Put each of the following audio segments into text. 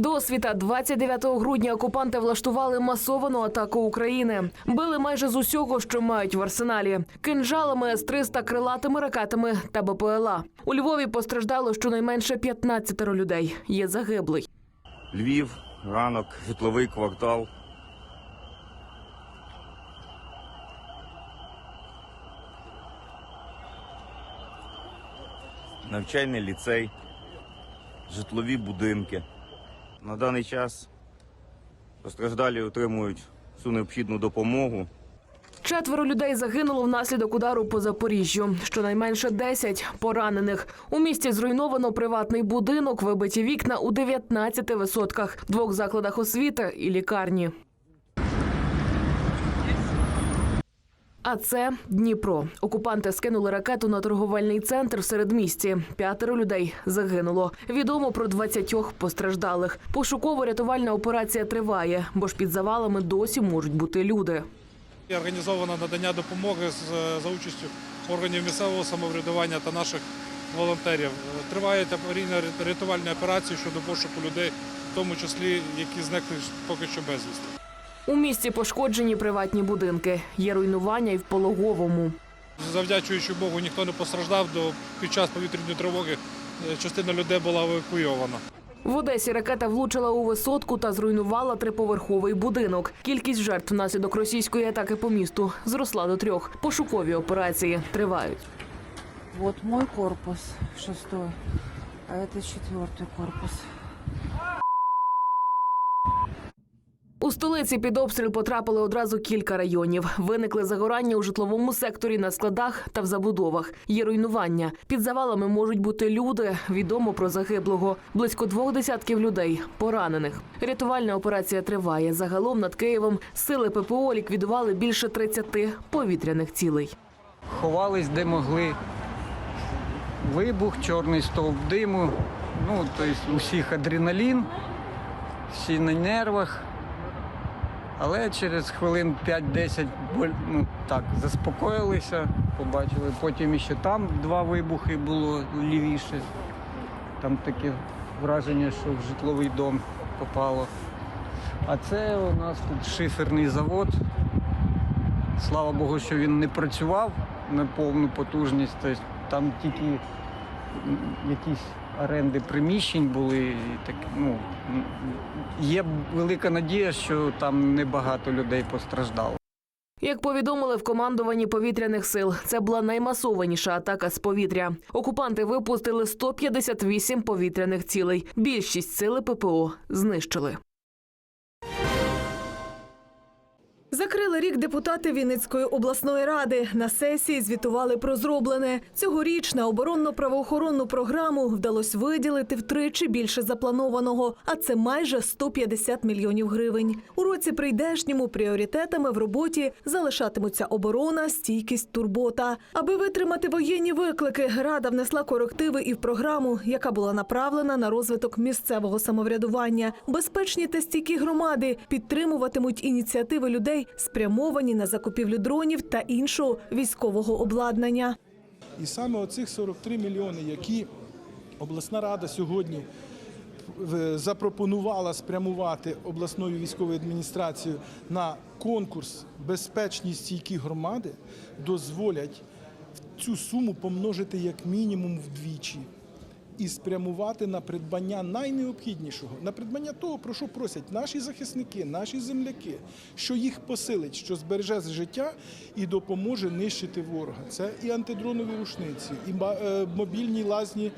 Досвіта 29 грудня окупанти влаштували масовану атаку України. Били майже з усього, що мають в арсеналі: кинжалами, С-300, крилатими ракетами та БПЛА. У Львові постраждало щонайменше 15 людей. Є загиблий. Львів, ранок, житловий квартал. Навчальний ліцей, житлові будинки. На даний час постраждалі отримують всю необхідну допомогу. Четверо людей загинуло внаслідок удару по Запоріжжю. Щонайменше 10 поранених. У місті зруйновано приватний будинок, вибиті вікна у 19 висотках, двох закладах освіти і лікарні. А це Дніпро. Окупанти скинули ракету на торговельний центр в середмісті. П'ятеро людей загинуло. Відомо про 20 постраждалих. Пошуково-рятувальна операція триває, бо ж під завалами досі можуть бути люди. Організовано надання допомоги за участю органів місцевого самоврядування та наших волонтерів. Тривають аварійно-рятувальні операції щодо пошуку людей, в тому числі які зникли поки що безвісти. У місті пошкоджені приватні будинки. Є руйнування і в пологовому. Завдячуючи Богу, ніхто не постраждав. До під час повітряної тривоги е, частина людей була евакуйована. В Одесі ракета влучила у висотку та зруйнувала триповерховий будинок. Кількість жертв внаслідок російської атаки по місту зросла до трьох. Пошукові операції тривають. Вот мой корпус шестой, а это четвертый корпус. У столиці під обстріл потрапили одразу кілька районів. Виникли загорання у житловому секторі на складах та в забудовах. Є руйнування. Під завалами можуть бути люди. Відомо про загиблого. Близько двох десятків людей поранених. Рятувальна операція триває. Загалом над Києвом сили ППО ліквідували більше 30 повітряних цілей. ховались де могли. Вибух, чорний стовп диму. Ну, тобто у всіх адреналін, всі на нервах. Але через хвилин 5-10 ну, так, заспокоїлися, побачили. Потім ще там два вибухи було лівіше. Там таке враження, що в житловий дом попало. А це у нас тут шиферний завод. Слава Богу, що він не працював на повну потужність. Тобто там тільки якісь оренди приміщень були. І так, ну, є велика надія, що там небагато людей постраждало. Як повідомили в командуванні повітряних сил, це була наймасованіша атака з повітря. Окупанти випустили 158 повітряних цілей. Більшість сили ППО знищили. Закрили рік депутати Вінницької обласної ради. На сесії звітували про зроблене. Цьогоріч на оборонно-правоохоронну програму вдалося виділити втричі більше запланованого, а це майже 150 мільйонів гривень. У році прийдешньому пріоритетами в роботі залишатимуться оборона, стійкість, турбота. Аби витримати воєнні виклики, рада внесла корективи і в програму, яка була направлена на розвиток місцевого самоврядування. Безпечні та стійкі громади підтримуватимуть ініціативи людей, спрямовані на закупівлю дронів та іншого військового обладнання. І саме оцих 43 мільйони, які обласна рада сьогодні запропонувала спрямувати обласною військовою адміністрацією на конкурс безпечні стійкі громади, дозволять цю суму помножити як мінімум вдвічі. І спрямувати на придбання найнеобхіднішого, на придбання того, про що просять наші захисники, наші земляки, що їх посилить, що збереже життя і допоможе нищити ворога. Це і антидронові рушниці, і е, мобільні лазні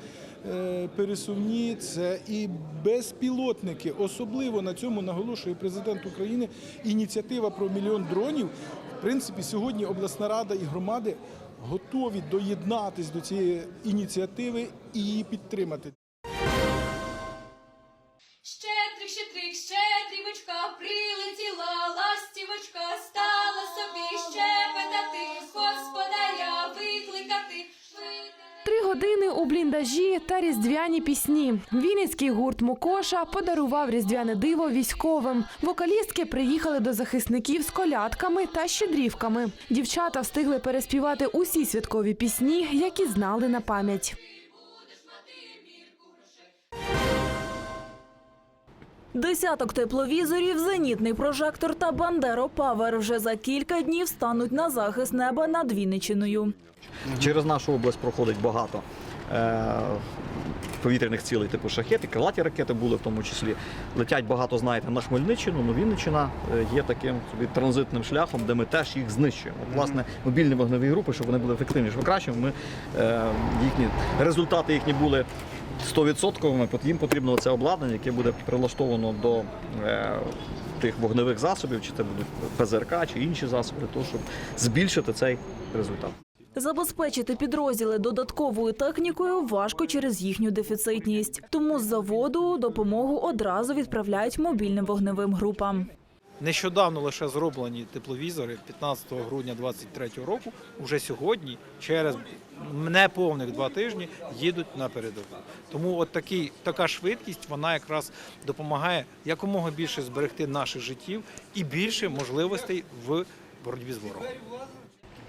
е, пересувні, це і безпілотники. Особливо на цьому наголошує президент України. Ініціатива про мільйон дронів. В принципі, сьогодні обласна рада і громади готові доєднатись до цієї ініціативи і її підтримати. Щедрик, щедрик, щедрівочка, прилетіла ластівочка, стала собі щебетати, господаря викликати. Три години у бліндажі та різдвяні пісні. Вінницький гурт Мокоша подарував різдвяне диво військовим. Вокалістки приїхали до захисників з колядками та щедрівками. Дівчата встигли переспівати усі святкові пісні, які знали на пам'ять. Десяток тепловізорів, зенітний прожектор та Бандеро Павер вже за кілька днів стануть на захист неба над Вінничиною. Через нашу область проходить багато повітряних цілей, типу шахети, крилаті ракети були в тому числі. Летять багато, знаєте, на Хмельниччину, ну Вінниччина е, є таким собі транзитним шляхом, де ми теж їх знищуємо. От, власне, мобільні вогневі групи, щоб вони були ефективніші, покращимо, ми е, їхні результати їхні були. 100% от їм потрібно це обладнання, яке буде прилаштовано до е, тих вогневих засобів, чи це будуть ПЗРК, чи інші засоби, для того, щоб збільшити цей результат. Забезпечити підрозділи додатковою технікою важко через їхню дефіцитність. Тому з заводу допомогу одразу відправляють мобільним вогневим групам. Нещодавно лише зроблені тепловізори 15 грудня 2023 року. Уже сьогодні, через неповних два тижні, їдуть на передову. Тому от такий, така швидкість вона якраз допомагає якомога більше зберегти наших життів і більше можливостей в боротьбі з ворогом.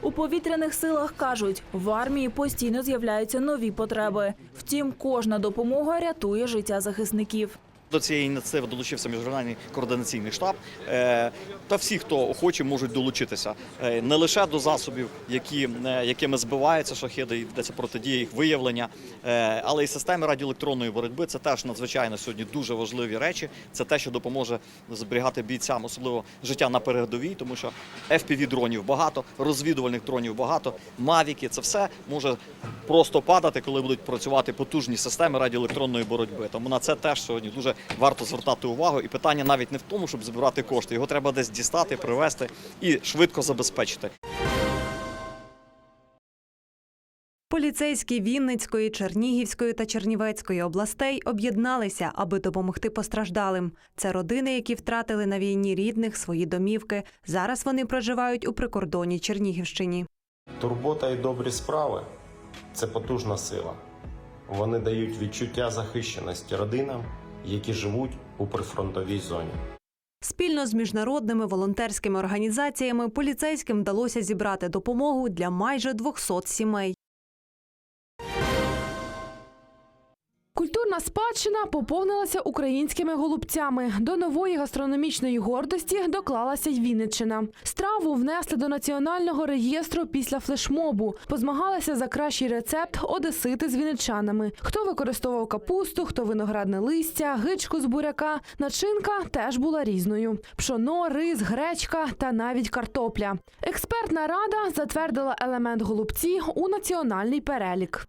У повітряних силах кажуть, в армії постійно з'являються нові потреби. Втім, кожна допомога рятує життя захисників. До цієї ініціативи долучився міжнародний координаційний штаб. Е, Та всі, хто охочі, можуть долучитися Е, не лише до засобів, які, е, якими збиваються шахеди, і йдеться протидія їх виявлення, але й системи радіоелектронної боротьби. Це теж надзвичайно сьогодні дуже важливі речі. Це те, що допоможе зберігати бійцям, особливо життя на передовій, тому що fpv дронів багато, розвідувальних дронів багато, мавіки це все може просто падати, коли будуть працювати потужні системи радіоелектронної боротьби. Тому на це теж сьогодні дуже варто звертати увагу. І питання навіть не в тому, щоб збирати кошти. Його треба десь дістати, привезти і швидко забезпечити. Поліцейські Вінницької, Чернігівської та Чернівецької областей об'єдналися, аби допомогти постраждалим. Це родини, які втратили на війні рідних свої домівки. Зараз вони проживають у прикордонній Чернігівщині. Турбота і добрі справи це потужна сила. Вони дають відчуття захищеності родинам, які живуть у прифронтовій зоні. Спільно з міжнародними волонтерськими організаціями поліцейським вдалося зібрати допомогу для майже 200 сімей. Культурна спадщина поповнилася українськими голубцями. До нової гастрономічної гордості доклалася й Вінниччина. Страву внесли до національного реєстру після флешмобу. Позмагалися за кращий рецепт одесити з вінничанами. Хто використовував капусту, хто виноградне листя, гичку з буряка. Начинка теж була різною: пшоно, рис, гречка та навіть картопля. Експертна рада затвердила елемент голубці у національний перелік.